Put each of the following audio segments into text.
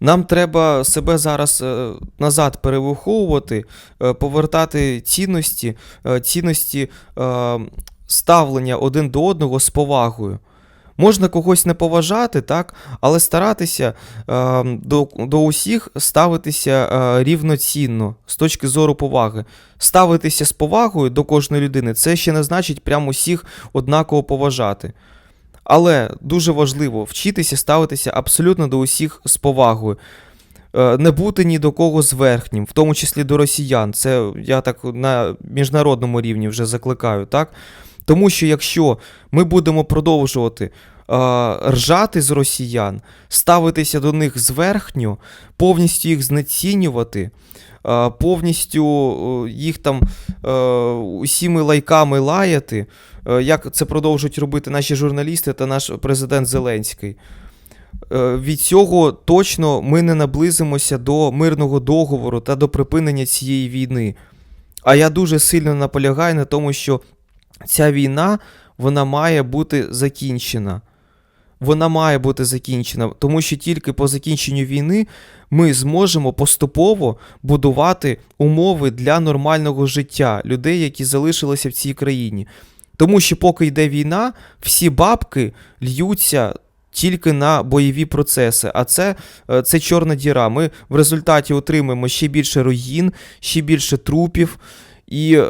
Нам треба себе зараз е, назад перевиховувати, е, повертати цінності, е, цінності ставлення один до одного з повагою. Можна когось не поважати, так, але старатися до, до усіх ставитися рівноцінно з точки зору поваги. Ставитися з повагою до кожної людини це ще не значить прямо усіх однаково поважати. Але дуже важливо вчитися ставитися абсолютно до усіх з повагою. Е, Не бути ні до кого зверхнім, в тому числі до росіян. Це я так на міжнародному рівні вже закликаю, так? Тому що якщо ми будемо продовжувати ржати з росіян, ставитися до них зверхньо, повністю їх знецінювати, е, повністю е, їх там е, усіми лайками лаяти, е, як це продовжують робити наші журналісти та наш президент Зеленський. Е, Від цього точно ми не наблизимося до мирного договору та до припинення цієї війни. А я дуже сильно наполягаю на тому, що ця війна вона має бути закінчена. Вона має бути закінчена, тому що тільки по закінченню війни ми зможемо поступово будувати умови для нормального життя людей, які залишилися в цій країні. Тому що поки йде війна, всі бабки льються тільки на бойові процеси. А це, е, це чорна діра. Ми в результаті отримаємо ще більше руїн, ще більше трупів. І е,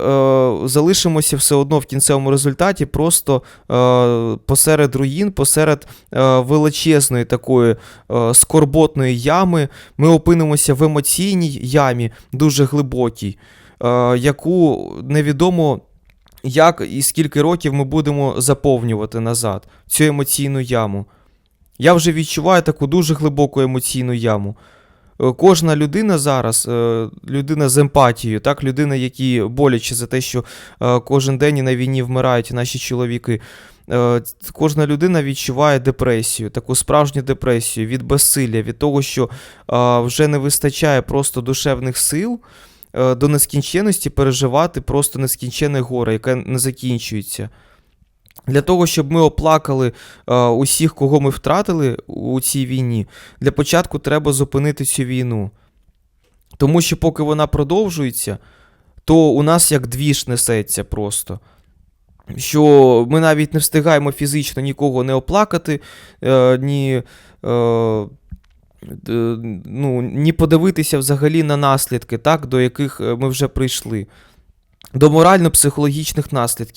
залишимося все одно в кінцевому результаті просто е, посеред руїн, посеред е, величезної такої е, скорботної ями. Ми опинимося в емоційній ямі, дуже глибокій, е, яку невідомо як і скільки років ми будемо заповнювати назад цю емоційну яму. Я вже відчуваю таку дуже глибоку емоційну яму. Кожна людина зараз, е, людина з емпатією, так, людина, які боляче за те, що е, кожен день і на війні вмирають наші чоловіки. е, Кожна людина відчуває депресію, таку справжню депресію від безсилля, від того, що вже не вистачає просто душевних сил до нескінченності переживати просто нескінченне горе, яке не закінчується. Для того, щоб ми оплакали е, усіх, кого ми втратили у цій війні, для початку треба зупинити цю війну. Тому що поки вона продовжується, то у нас як двіж несеться просто. Що ми навіть не встигаємо фізично нікого не оплакати, е, ні, е, д- ну, ні подивитися взагалі на наслідки, так, до яких е, ми вже прийшли. До морально-психологічних наслідків.